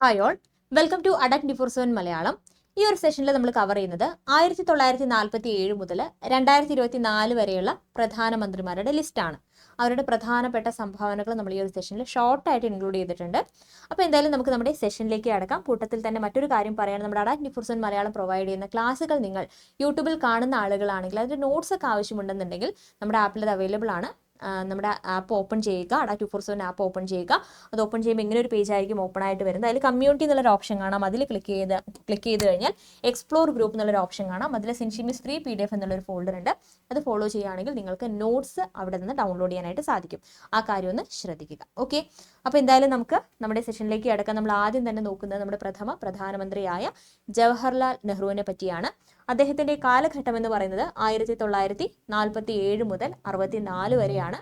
Hi all welcome to Adda twenty four seven Malayalam ഈ ഒരു സെഷനിൽ നമ്മൾ കവർ ചെയ്യുന്നത് ആയിരത്തി തൊള്ളായിരത്തി നാൽപ്പത്തി ഏഴ് മുതൽ രണ്ടായിരത്തി ഇരുപത്തി നാല് വരെയുള്ള പ്രധാനമന്ത്രിമാരുടെ ലിസ്റ്റാണ് അവരുടെ പ്രധാനപ്പെട്ട സംഭാവനകൾ നമ്മൾ ഈ ഒരു സെഷനിൽ ഷോർട്ടായിട്ട് ഇൻക്ലൂഡ് ചെയ്തിട്ടുണ്ട്. അപ്പോൾ എന്തായാലും നമുക്ക് നമ്മുടെ സെഷനിലേക്ക് അടക്കാം. കൂട്ടത്തിൽ തന്നെ മറ്റൊരു കാര്യം പറയാൻ നമ്മുടെ Adda twenty four seven Malayalam provide ചെയ്യുന്ന ക്ലാസ്സുകൾ നിങ്ങൾ യൂട്യൂബിൽ കാണുന്ന ആളുകളാണെങ്കിൽ അതിന്റെ നോട്ട്സ് ഒക്കെ ആവശ്യമുണ്ടെന്നുണ്ടെങ്കിൽ നമ്മുടെ ആപ്പിൽ അത് അവൈലബിൾ ആണ്. നമ്മുടെ ആപ്പ് ഓപ്പൺ ചെയ്യുക. Adda two four seven app open ചെയ്യുക. അത് ഓപ്പൺ ചെയ്യുമ്പോൾ ഇങ്ങനെ ഒരു പേജ് ആയിരിക്കും ഓപ്പൺ ആയിട്ട് വരുന്നത്. അതിൽ കമ്മ്യൂണിറ്റി എന്നുള്ളൊരു ഓപ്ഷൻ കാണാം. അതിൽ ക്ലിക്ക് ചെയ്ത് ക്ലിക്ക് ചെയ്ത് കഴിഞ്ഞാൽ എക്സ്പ്ലോർ ഗ്രൂപ്പ് എന്നുള്ളൊരു ഓപ്ഷൻ കാണാം. അതിൽ സെൻഷിമിസ് ഫ്രീ പി ഡി എഫ് എന്നുള്ളൊരു ഫോൾഡർ ഉണ്ട്. അത് ഫോളോ ചെയ്യുകയാണെങ്കിൽ നിങ്ങൾക്ക് നോട്ട്സ് അവിടെ നിന്ന് ഡൗൺലോഡ് ചെയ്യാനായിട്ട് സാധിക്കും. ആ കാര്യം ഒന്ന് ശ്രദ്ധിക്കുക. ഓക്കെ അപ്പോൾ എന്തായാലും നമുക്ക് നമ്മുടെ സെഷനിലേക്ക് കിടക്കാം. നമ്മൾ ആദ്യം തന്നെ നോക്കുന്നത് നമ്മുടെ പ്രഥമ പ്രധാനമന്ത്രിയായ ജവഹർലാൽ നെഹ്റുവിനെ പറ്റിയാണ്. അദ്ദേഹത്തിന്റെ കാലഘട്ടം എന്ന് പറയുന്നത് ആയിരത്തി തൊള്ളായിരത്തി നാൽപ്പത്തി ഏഴ് മുതൽ അറുപത്തിനാല് വരെയാണ്.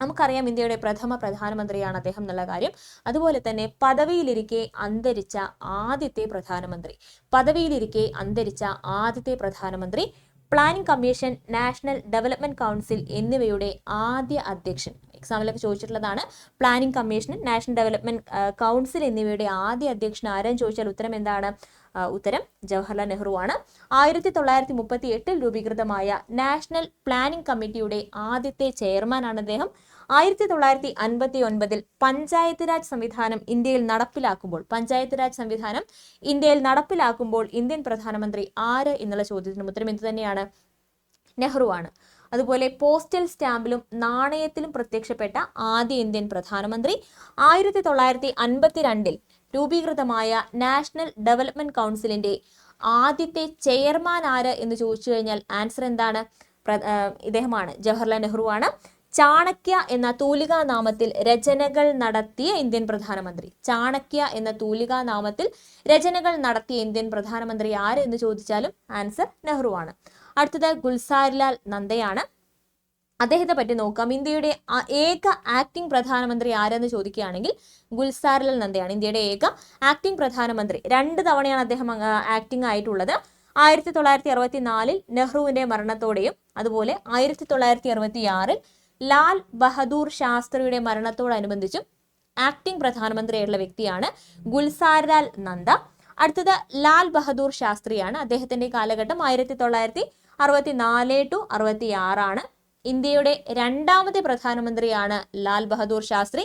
നമുക്കറിയാം ഇന്ത്യയുടെ പ്രഥമ പ്രധാനമന്ത്രിയാണ് അദ്ദേഹം എന്നുള്ള കാര്യം. അതുപോലെ തന്നെ പദവിയിലിരിക്കെ അന്തരിച്ച ആദ്യത്തെ പ്രധാനമന്ത്രി. പദവിയിലിരിക്കെ അന്തരിച്ച ആദ്യത്തെ പ്രധാനമന്ത്രി planning commission national development council എന്നിവയുടെ ആദ്യ അധ്യക്ഷൻ. എക്സാമിലൊക്കെ ചോദിച്ചിട്ടുള്ളതാണ്. Planning commission national development council എന്നിവയുടെ ആദ്യ അധ്യക്ഷൻ ആരെന്ന് ചോദിച്ചാൽ ഉത്തരം എന്താണ്? ഉത്തരം ജവഹർലാൽ നെഹ്റു ആണ്. ആയിരത്തി തൊള്ളായിരത്തി മുപ്പത്തി എട്ടിൽ രൂപീകൃതമായ നാഷണൽ പ്ലാനിംഗ് കമ്മിറ്റിയുടെ ആദ്യത്തെ ചെയർമാനാണ് അദ്ദേഹം. ആയിരത്തി തൊള്ളായിരത്തി അൻപത്തി ഒൻപതിൽ പഞ്ചായത്ത് രാജ് സംവിധാനം ഇന്ത്യയിൽ നടപ്പിലാക്കുമ്പോൾ പഞ്ചായത്ത് രാജ് സംവിധാനം ഇന്ത്യയിൽ നടപ്പിലാക്കുമ്പോൾ ഇന്ത്യൻ പ്രധാനമന്ത്രി ആര് എന്നുള്ള ചോദ്യത്തിന് ഉത്തരം എന്ത് തന്നെയാണ്. നെഹ്റു ആണ്. അതുപോലെ പോസ്റ്റൽ സ്റ്റാമ്പിലും നാണയത്തിലും പ്രത്യക്ഷപ്പെട്ട ആദ്യ ഇന്ത്യൻ പ്രധാനമന്ത്രി ആയിരത്തി തൊള്ളായിരത്തി അൻപത്തിരണ്ടിൽ രൂപീകൃതമായ നാഷണൽ ഡെവലപ്മെന്റ് കൗൺസിലിന്റെ ആദ്യത്തെ ചെയർമാൻ ആര് എന്ന് ചോദിച്ചു കഴിഞ്ഞാൽ ആൻസർ എന്താണ്? ഇദ്ദേഹമാണ്. ജവഹർലാൽ നെഹ്റു ആണ്. ചാണക്യ എന്ന തൂലികാ നാമത്തിൽ രചനകൾ നടത്തിയ ഇന്ത്യൻ പ്രധാനമന്ത്രി. ചാണക്യ എന്ന തൂലികാ നാമത്തിൽ രചനകൾ നടത്തിയ ഇന്ത്യൻ പ്രധാനമന്ത്രി ആര് എന്ന് ചോദിച്ചാലും ആൻസർ നെഹ്റു ആണ് അടുത്തത് ഗുൽസാരിലാൽ നന്ദയാണ്. അദ്ദേഹത്തെ പറ്റി നോക്കാം. ഇന്ത്യയുടെ ഏക ആക്ടിംഗ് പ്രധാനമന്ത്രി ആരെന്ന് ചോദിക്കുകയാണെങ്കിൽ ഗുൽസാരിലാൽ നന്ദയാണ്. ഇന്ത്യയുടെ ഏക ആക്ടിംഗ് പ്രധാനമന്ത്രി. രണ്ട് തവണയാണ് അദ്ദേഹം ആക്ടിംഗ് ആയിട്ടുള്ളത്. ആയിരത്തി തൊള്ളായിരത്തി അറുപത്തി നാലിൽ നെഹ്റുവിന്റെ മരണത്തോടെയും അതുപോലെ ആയിരത്തി തൊള്ളായിരത്തി അറുപത്തി ആറിൽ ലാൽ ബഹദൂർ ശാസ്ത്രിയുടെ മരണത്തോടനുബന്ധിച്ചും ആക്ടിംഗ് പ്രധാനമന്ത്രിയായിട്ടുള്ള വ്യക്തിയാണ് ഗുൽസാരലാൽ നന്ദ. അടുത്തത് ലാൽ ബഹദൂർ ശാസ്ത്രിയാണ്. അദ്ദേഹത്തിന്റെ കാലഘട്ടം ആയിരത്തി തൊള്ളായിരത്തി അറുപത്തി നാല് ടു അറുപത്തി ആറാണ് ഇന്ത്യയുടെ രണ്ടാമത്തെ പ്രധാനമന്ത്രിയാണ് ലാൽ ബഹദൂർ ശാസ്ത്രി.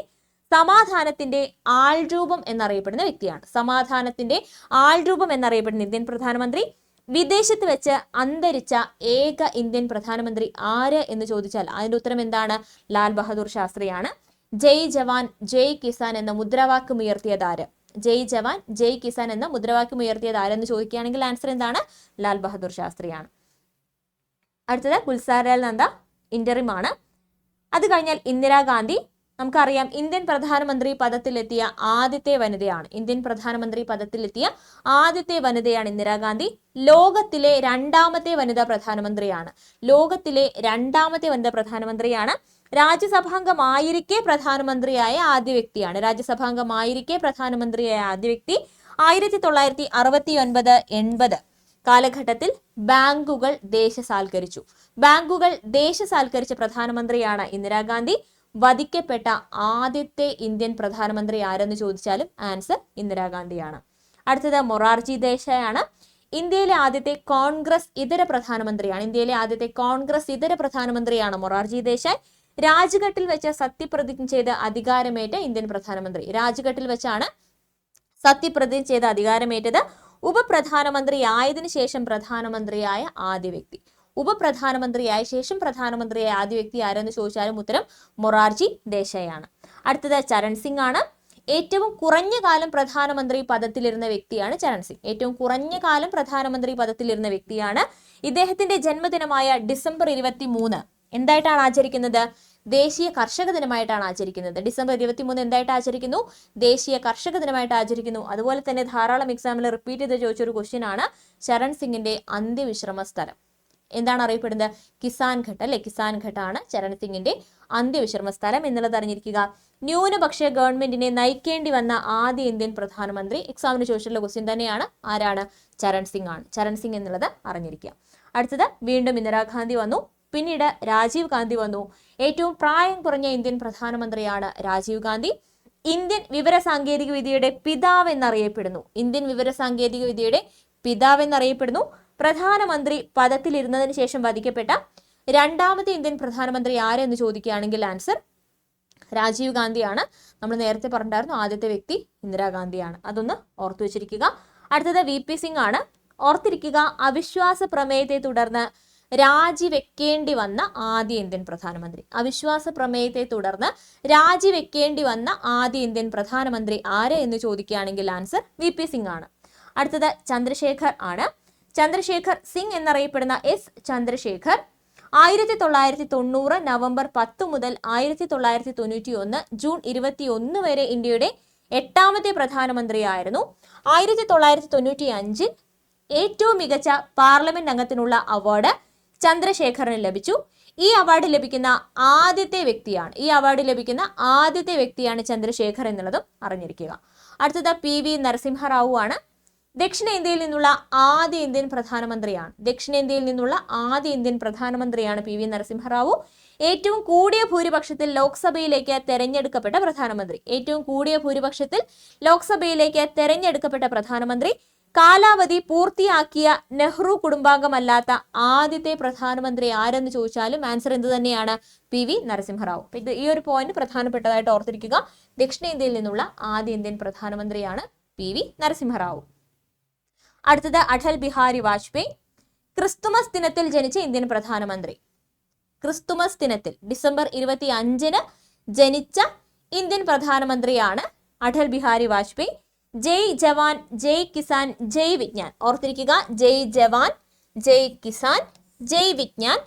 സമാധാനത്തിന്റെ ആൾരൂപം എന്നറിയപ്പെടുന്ന വ്യക്തിയാണ്. സമാധാനത്തിന്റെ ആൾരൂപം എന്നറിയപ്പെടുന്ന ഇന്ത്യൻ പ്രധാനമന്ത്രി വിദേശത്ത് വെച്ച് അന്തരിച്ച ഏക ഇന്ത്യൻ പ്രധാനമന്ത്രി ആര് എന്ന് ചോദിച്ചാൽ അതിന്റെ ഉത്തരം എന്താണ്? ലാൽ ബഹദൂർ ശാസ്ത്രിയാണ്. ജയ് ജവാൻ ജയ് കിസാൻ എന്ന മുദ്രാവാക്യം ഉയർത്തിയത് ആര്? ജയ് ജവാൻ ജയ് കിസാൻ എന്ന മുദ്രാവാക്യം ഉയർത്തിയത് ആരെന്ന് ചോദിക്കുകയാണെങ്കിൽ ആൻസർ എന്താണ്? ലാൽ ബഹദൂർ ശാസ്ത്രിയാണ്. അടുത്തത് ഗുൽസാരാൽ നന്ദ ഇന്ററിമാണ് അത് കഴിഞ്ഞാൽ ഇന്ദിരാഗാന്ധി നമുക്കറിയാം ഇന്ത്യൻ പ്രധാനമന്ത്രി പദത്തിലെത്തിയ ആദ്യത്തെ വനിതയാണ്. ഇന്ത്യൻ പ്രധാനമന്ത്രി പദത്തിലെത്തിയ ആദ്യത്തെ വനിതയാണ് ഇന്ദിരാഗാന്ധി ലോകത്തിലെ രണ്ടാമത്തെ വനിതാ പ്രധാനമന്ത്രിയാണ്. ലോകത്തിലെ രണ്ടാമത്തെ വനിതാ പ്രധാനമന്ത്രിയാണ്. രാജ്യസഭാംഗമായിരിക്കെ പ്രധാനമന്ത്രിയായ ആദ്യ വ്യക്തിയാണ്. രാജ്യസഭാംഗമായിരിക്കെ പ്രധാനമന്ത്രിയായ ആദ്യ വ്യക്തി ആയിരത്തി തൊള്ളായിരത്തി അറുപത്തി ഒൻപത് എൺപത് കാലഘട്ടത്തിൽ ബാങ്കുകൾ ദേശസാൽക്കരിച്ചു. ബാങ്കുകൾ ദേശസാൽക്കരിച്ച പ്രധാനമന്ത്രിയാണ് ഇന്ദിരാഗാന്ധി വധിക്കപ്പെട്ട ആദ്യത്തെ ഇന്ത്യൻ പ്രധാനമന്ത്രി ആരെന്ന് ചോദിച്ചാലും ആൻസർ ഇന്ദിരാഗാന്ധിയാണ്. അടുത്തത് മൊറാർജി ദേശായാണ്. ഇന്ത്യയിലെ ആദ്യത്തെ കോൺഗ്രസ് ഇതര പ്രധാനമന്ത്രിയാണ്. ഇന്ത്യയിലെ ആദ്യത്തെ കോൺഗ്രസ് ഇതര പ്രധാനമന്ത്രിയാണ് മൊറാർജി ദേശായ്. രാജ്ഘട്ടിൽ വെച്ച സത്യപ്രതിജ്ഞ ചെയ്ത് അധികാരമേറ്റ ഇന്ത്യൻ പ്രധാനമന്ത്രി. രാജ്ഘട്ടിൽ വെച്ചാണ് സത്യപ്രതിജ്ഞ ചെയ്ത് അധികാരമേറ്റത്. ഉപപ്രധാനമന്ത്രി ആയതിനു ശേഷം പ്രധാനമന്ത്രിയായ ആദ്യ വ്യക്തി. ഉപപ്രധാനമന്ത്രിയായ ശേഷം പ്രധാനമന്ത്രിയായ ആദ്യ വ്യക്തി ആരെന്ന് ചോദിച്ചാലും ഉത്തരം മൊറാർജി ദേശായാണ്. അടുത്തത് ചരൺ സിംഗ് ആണ്. ഏറ്റവും കുറഞ്ഞ കാലം പ്രധാനമന്ത്രി പദത്തിലിരുന്ന വ്യക്തിയാണ് ചരൺ സിംഗ്. ഏറ്റവും കുറഞ്ഞ കാലം പ്രധാനമന്ത്രി പദത്തിലിരുന്ന വ്യക്തിയാണ് ഇദ്ദേഹത്തിന്റെ ജന്മദിനമായ ഡിസംബർ ഇരുപത്തി മൂന്ന് എന്തായിട്ടാണ് ആചരിക്കുന്നത്? ദേശീയ കർഷക ദിനമായിട്ടാണ് ആചരിക്കുന്നത്. ഡിസംബർ ഇരുപത്തി മൂന്ന് എന്തായിട്ട് ആചരിക്കുന്നു? ദേശീയ കർഷക ദിനമായിട്ട് ആചരിക്കുന്നു. അതുപോലെ തന്നെ ധാരാളം എക്സാമിൽ റിപ്പീറ്റ് ചെയ്ത് ചോദിച്ചൊരു ക്വസ്റ്റ്യൻ ആണ് ശരൺ സിംഗിന്റെ അന്ത്യവിശ്രമ സ്ഥലം എന്താണ് അറിയപ്പെടുന്നത്? കിസാൻ ഘട്ട് അല്ലെ? കിസാൻ ഘട്ടാണ് ചരൺ സിംഗിന്റെ അന്ത്യവിശ്രമ സ്ഥലം എന്നുള്ളത് അറിഞ്ഞിരിക്കുക. ന്യൂനപക്ഷ ഗവൺമെന്റിനെ നയിക്കേണ്ടി വന്ന ആദ്യ ഇന്ത്യൻ പ്രധാനമന്ത്രി എക്സാമിന് ചോദിച്ചിട്ടുള്ള ക്വസ്റ്റ്യൻ തന്നെയാണ്. ആരാണ്? ചരൺ സിംഗ് ആണ്. ചരൺ സിംഗ് എന്നുള്ളത് അറിഞ്ഞിരിക്കുക. അടുത്തത് വീണ്ടും ഇന്ദിരാഗാന്ധി വന്നു. പിന്നീട് രാജീവ് ഗാന്ധി വന്നു. ഏറ്റവും പ്രായം കുറഞ്ഞ ഇന്ത്യൻ പ്രധാനമന്ത്രിയാണ് രാജീവ് ഗാന്ധി. ഇന്ത്യൻ വിവര സാങ്കേതിക വിദ്യയുടെ പിതാവ് എന്നറിയപ്പെടുന്നു. ഇന്ത്യൻ വിവര സാങ്കേതിക വിദ്യയുടെ പിതാവ് എന്നറിയപ്പെടുന്നു. പ്രധാനമന്ത്രി പദത്തിലിരുന്നതിന് ശേഷം വധിക്കപ്പെട്ട രണ്ടാമത്തെ ഇന്ത്യൻ പ്രധാനമന്ത്രി ആരെന്ന് ചോദിക്കുകയാണെങ്കിൽ ആൻസർ രാജീവ് ഗാന്ധിയാണ്. നമ്മൾ നേരത്തെ പറഞ്ഞിട്ടുണ്ടായിരുന്നു ആദ്യത്തെ വ്യക്തി ഇന്ദിരാഗാന്ധിയാണ്. അതൊന്ന് ഓർത്തു വെച്ചിരിക്കുക. അടുത്തത് വി പി സിംഗ് ആണ് ഓർത്തിരിക്കുക അവിശ്വാസ പ്രമേയത്തെ തുടർന്ന് രാജിവെക്കേണ്ടി വന്ന ആദ്യ ഇന്ത്യൻ പ്രധാനമന്ത്രി. അവിശ്വാസ പ്രമേയത്തെ തുടർന്ന് രാജിവെക്കേണ്ടി വന്ന ആദ്യ ഇന്ത്യൻ പ്രധാനമന്ത്രി ആര് എന്ന് ചോദിക്കുകയാണെങ്കിൽ ആൻസർ വി പി സിംഗ് ആണ് അടുത്തത് ചന്ദ്രശേഖർ ആണ്. ചന്ദ്രശേഖർ സിംഗ് എന്നറിയപ്പെടുന്ന എസ് ചന്ദ്രശേഖർ ആയിരത്തി തൊള്ളായിരത്തി തൊണ്ണൂറ് നവംബർ പത്ത് മുതൽ ആയിരത്തി തൊള്ളായിരത്തി തൊണ്ണൂറ്റി ഒന്ന് ജൂൺ ഇരുപത്തി ഒന്ന് വരെ ഇന്ത്യയുടെ എട്ടാമത്തെ പ്രധാനമന്ത്രിയായിരുന്നു. ആയിരത്തി തൊള്ളായിരത്തി തൊണ്ണൂറ്റി അഞ്ചിൽ ഏറ്റവും മികച്ച പാർലമെന്റ് അംഗത്തിനുള്ള അവാർഡ് ചന്ദ്രശേഖറിന് ലഭിച്ചു. ഈ അവാർഡ് ലഭിക്കുന്ന ആദ്യത്തെ വ്യക്തിയാണ് ഈ അവാർഡ് ലഭിക്കുന്ന ആദ്യത്തെ വ്യക്തിയാണ് ചന്ദ്രശേഖർ എന്നുള്ളതും അറിഞ്ഞിരിക്കുക. അടുത്തത് പി വി നരസിംഹറാവു ആണ് ദക്ഷിണേന്ത്യയിൽ നിന്നുള്ള ആദ്യ ഇന്ത്യൻ പ്രധാനമന്ത്രിയാണ്. ദക്ഷിണേന്ത്യയിൽ നിന്നുള്ള ആദ്യ ഇന്ത്യൻ പ്രധാനമന്ത്രിയാണ് പി വി നരസിംഹറാവു. ഏറ്റവും കൂടിയ ഭൂരിപക്ഷത്തിൽ ലോക്സഭയിലേക്ക് തെരഞ്ഞെടുക്കപ്പെട്ട പ്രധാനമന്ത്രി. ഏറ്റവും കൂടിയ ഭൂരിപക്ഷത്തിൽ ലോക്സഭയിലേക്ക് തെരഞ്ഞെടുക്കപ്പെട്ട പ്രധാനമന്ത്രി. കാലാവധി പൂർത്തിയാക്കിയ നെഹ്റു കുടുംബാംഗമല്ലാത്ത ആദ്യത്തെ പ്രധാനമന്ത്രി ആരെന്ന് ചോദിച്ചാലും ആൻസർ എന്ത് തന്നെയാണ്? P V Narasimha Rao. ഇത് ഈ ഒരു പോയിന്റ് പ്രധാനപ്പെട്ടതായിട്ട് ഓർത്തിരിക്കുക. ദക്ഷിണേന്ത്യയിൽ നിന്നുള്ള ആദ്യ ഇന്ത്യൻ പ്രധാനമന്ത്രിയാണ് പി വി നരസിംഹറാവു. അടുത്തത് അടൽ ബിഹാരി വാജ്പേയി. ക്രിസ്തുമസ് ദിനത്തിൽ ജനിച്ച ഇന്ത്യൻ പ്രധാനമന്ത്രി. ക്രിസ്തുമസ് ദിനത്തിൽ ഡിസംബർ ഇരുപത്തി അഞ്ചിന് ജനിച്ച ഇന്ത്യൻ പ്രധാനമന്ത്രിയാണ് അടൽ ബിഹാരി വാജ്പേയി. ജയ് ജവാൻ ജയ് കിസാൻ ജയ് വിജ്ഞാൻ. ഓർത്തിരിക്കുക ജയ് ജവാൻ ജയ് കിസാൻ ജയ് വിജ്ഞാൻ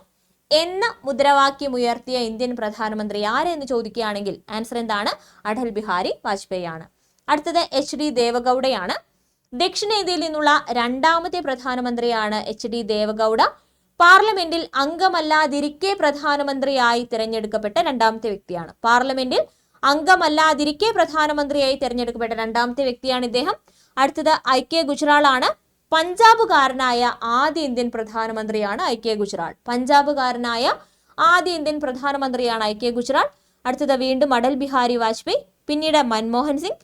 എന്ന മുദ്രാവാക്യം ഉയർത്തിയ ഇന്ത്യൻ പ്രധാനമന്ത്രി ആരെന്ന് ചോദിക്കുകയാണെങ്കിൽ ആൻസർ എന്താണ്? അടൽ ബിഹാരി വാജ്പേയി ആണ്. അടുത്തത് എച്ച് ഡി ദേവഗൌഡയാണ്. ദക്ഷിണേന്ത്യയിൽ നിന്നുള്ള രണ്ടാമത്തെ പ്രധാനമന്ത്രിയാണ് എച്ച് ഡി ദേവഗൌഡ. പാർലമെന്റിൽ അംഗമല്ലാതിരിക്കെ പ്രധാനമന്ത്രിയായി തിരഞ്ഞെടുക്കപ്പെട്ട രണ്ടാമത്തെ വ്യക്തിയാണ്. പാർലമെന്റിൽ അംഗമല്ലാതിരിക്കെ പ്രധാനമന്ത്രിയായി തിരഞ്ഞെടുക്കപ്പെട്ട രണ്ടാമത്തെ വ്യക്തിയാണ് ഇദ്ദേഹം. അടുത്തത് ഐ കെ ഗുജറാളാണ്. പഞ്ചാബുകാരനായ ആദ്യ ഇന്ത്യൻ പ്രധാനമന്ത്രിയാണ് ഐ കെ ഗുജറാൾ. പഞ്ചാബുകാരനായ ആദ്യ ഇന്ത്യൻ പ്രധാനമന്ത്രിയാണ് ഐ കെ ഗുജറാൾ. അടുത്തത് വീണ്ടും അടൽ ബിഹാരി വാജ്പേയി. പിന്നീട് മൻമോഹൻ സിംഗ്.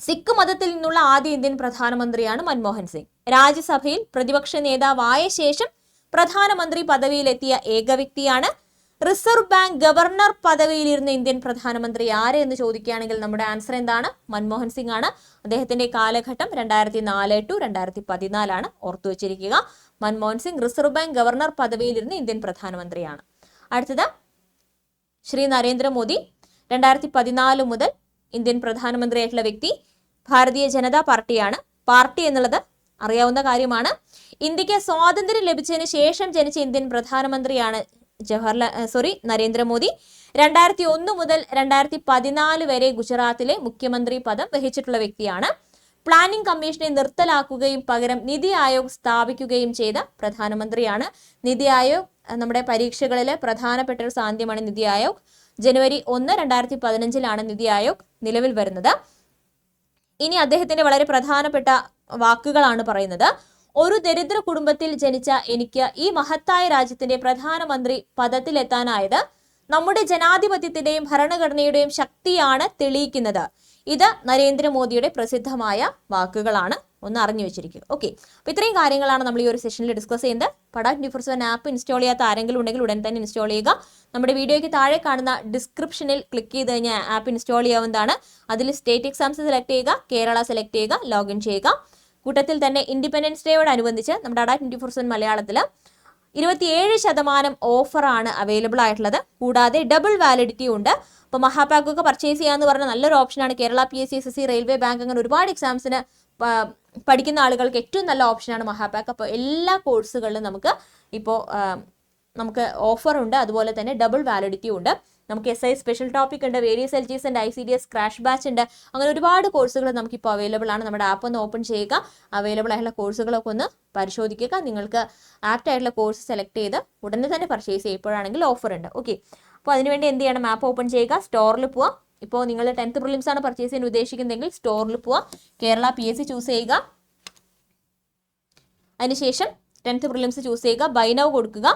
സിഖ് മതത്തിൽ നിന്നുള്ള ആദ്യ ഇന്ത്യൻ പ്രധാനമന്ത്രിയാണ് മൻമോഹൻ സിംഗ്. രാജ്യസഭയിൽ പ്രതിപക്ഷ നേതാവായ ശേഷം പ്രധാനമന്ത്രി പദവിയിലെത്തിയ ഏക വ്യക്തിയാണ് റിസർവ് ബാങ്ക് ഗവർണർ പദവിയിലിരുന്ന ഇന്ത്യൻ പ്രധാനമന്ത്രി ആര് എന്ന് ചോദിക്കുകയാണെങ്കിൽ നമ്മുടെ ആൻസർ എന്താണ്? മൻമോഹൻ സിംഗ് ആണ്. അദ്ദേഹത്തിന്റെ കാലഘട്ടം രണ്ടായിരത്തി നാല് ടു രണ്ടായിരത്തി പതിനാലാണ് ഓർത്തു വെച്ചിരിക്കുക. Manmohan Singh reserve bank governor പദവിയിലിരുന്ന Indian പ്രധാനമന്ത്രിയാണ്. അടുത്തത് ശ്രീ നരേന്ദ്രമോദി. രണ്ടായിരത്തി പതിനാല് മുതൽ ഇന്ത്യൻ പ്രധാനമന്ത്രിയായിട്ടുള്ള വ്യക്തി ഭാരതീയ ജനതാ പാർട്ടിയാണ്. പാർട്ടി എന്നുള്ളത് അറിയാവുന്ന കാര്യമാണ്. ഇന്ത്യയ്ക്ക് സ്വാതന്ത്ര്യം ലഭിച്ചതിന് ശേഷം ജനിച്ച ഇന്ത്യൻ പ്രധാനമന്ത്രിയാണ് ജവഹർലാൽ സോറി നരേന്ദ്രമോദി. രണ്ടായിരത്തി ഒന്ന് മുതൽ രണ്ടായിരത്തി പതിനാല് വരെ ഗുജറാത്തിലെ മുഖ്യമന്ത്രി പദം വഹിച്ചിട്ടുള്ള വ്യക്തിയാണ്. പ്ലാനിംഗ് കമ്മീഷനെ നിർത്തലാക്കുകയും പകരം നിതി ആയോഗ് സ്ഥാപിക്കുകയും ചെയ്ത പ്രധാനമന്ത്രിയാണ്. നിതി ആയോഗ് നമ്മുടെ പരീക്ഷകളിലെ പ്രധാനപ്പെട്ട ഒരു സാധ്യമാണ് നിതി ആയോഗ്. ജനുവരി ഒന്ന് രണ്ടായിരത്തി പതിനഞ്ചിലാണ് നിതി ആയോഗ് നിലവിൽ വരുന്നത്. ഇനി അദ്ദേഹത്തിന്റെ വളരെ പ്രധാനപ്പെട്ട വാക്കുകളാണ് പറയുന്നത്. ഒരു ദരിദ്ര കുടുംബത്തിൽ ജനിച്ച എനിക്ക് ഈ മഹത്തായ രാജ്യത്തിന്റെ പ്രധാനമന്ത്രി പദത്തിലെത്താനായത് നമ്മുടെ ജനാധിപത്യത്തിന്റെയും ഭരണഘടനയുടെയും ശക്തിയാണ് തെളിയിക്കുന്നത്. ഇത് നരേന്ദ്രമോദിയുടെ പ്രസിദ്ധമായ വാക്കുകളാണ്. ഒന്ന് അറിഞ്ഞു വെച്ചിരിക്കുക ഓക്കെ അപ്പൊ ഇത്രയും കാര്യങ്ങളാണ് നമ്മൾ ഈ ഒരു സെഷനിൽ ഡിസ്കസ് ചെയ്യുന്നത്. Adda twenty four seven app install ചെയ്യാത്ത ആരെങ്കിലും ഉണ്ടെങ്കിൽ ഉടൻ തന്നെ ഇൻസ്റ്റാൾ ചെയ്യുക. നമ്മുടെ വീഡിയോയ്ക്ക് താഴെ കാണുന്ന ഡിസ്ക്രിപ്ഷനിൽ ക്ലിക്ക് ചെയ്ത് കഴിഞ്ഞാൽ ആപ്പ് ഇൻസ്റ്റാൾ ചെയ്യാവുന്നതാണ്. അതിൽ സ്റ്റേറ്റ് എക്സാംസ് സെലക്ട് ചെയ്യുക കേരള സെലക്ട് ചെയ്യുക ലോഗിൻ ചെയ്യുക. കൂട്ടത്തിൽ തന്നെ ഇൻഡിപെൻഡൻസ് ഡേയോട് അനുബന്ധിച്ച് നമ്മുടെ അടാ ട്വന്റി ഫോർ സെവൻ മലയാളത്തിൽ ഇരുപത്തിയേഴ് ശതമാനം ഓഫറാണ് അവൈലബിൾ ആയിട്ടുള്ളത്. കൂടാതെ ഡബിൾ വാലിഡിറ്റി ഉണ്ട്. അപ്പോൾ മഹാപാക്കൊക്കെ പർച്ചേസ് ചെയ്യാന്ന് പറഞ്ഞ നല്ലൊരു ഓപ്ഷനാണ് Kerala P S C S S C railway bank അങ്ങനെ ഒരുപാട് എക്സാംസിന് പഠിക്കുന്ന ആളുകൾക്ക് ഏറ്റവും നല്ല ഓപ്ഷനാണ് മഹാപാക്ക്. അപ്പോൾ എല്ലാ കോഴ്സുകളിലും നമുക്ക് ഇപ്പോൾ നമുക്ക് ഓഫറുണ്ട് അതുപോലെ തന്നെ ഡബിൾ വാലിഡിറ്റി ഉണ്ട്. നമുക്ക് എസ് ഐ സ്പെഷ്യൽ ടോപ്പിക് ഉണ്ട് വേരിയസ് എൽ ജി എസ് ഉണ്ട് I C D S crash batch ഉണ്ട്. അങ്ങനെ ഒരുപാട് കോഴ്സുകൾ നമുക്കിപ്പോൾ അവൈലബിൾ ആണ്. നമ്മുടെ ആപ്പ് ഒന്ന് ഓപ്പൺ ചെയ്യുക. അവൈലബിൾ ആയിട്ടുള്ള കോഴ്സുകളൊക്കെ ഒന്ന് പരിശോധിക്കുക. നിങ്ങൾക്ക് ആപ്റ്റ് ആയിട്ടുള്ള കോഴ്സ് സെലക്ട് ചെയ്ത് ഉടനെ തന്നെ പർച്ചേസ് ചെയ്യുമ്പോഴാണെങ്കിൽ ഓഫർ ഉണ്ട്. ഓക്കെ അപ്പോൾ അതിനുവേണ്ടി എന്ത് ചെയ്യണം? ആപ്പ് ഓപ്പൺ ചെയ്യുക. സ്റ്റോറിൽ പോവുക ഇപ്പോൾ നിങ്ങൾ ടെൻത്ത് പ്രിലിംസ് ആണ് പർച്ചേസ് ചെയ്യാൻ ഉദ്ദേശിക്കുന്നതെങ്കിൽ സ്റ്റോറിൽ പോവുക Kerala P S C choose ചെയ്യുക. അതിനുശേഷം ടെൻത്ത് പ്രിലിംസ് ചൂസ് ചെയ്യുക. ബൈനവ് കൊടുക്കുക.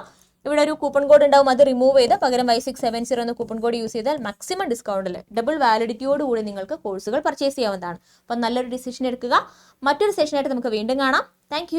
ഇവിടെ ഒരു കൂപ്പൺ കോഡ് ഉണ്ടാവും. അത് റിമൂവ് ചെയ്ത് പകരം വൈ സിക്സ് സെവൻ സീറോ എന്ന കൂപ്പൺ കോഡ് യൂസ് ചെയ്താൽ മാക്സിമം ഡിസ്കൗണ്ടിൽ ഡബിൾ വാലിഡിറ്റിയോട് കൂടി നിങ്ങൾക്ക് കോഴ്സുകൾ പർച്ചേസ് ചെയ്യാവുന്നതാണ്. അപ്പം നല്ലൊരു ഡിസിഷൻ എടുക്കുക. മറ്റൊരു സെഷനായിട്ട് നമുക്ക് വീണ്ടും കാണാം. താങ്ക്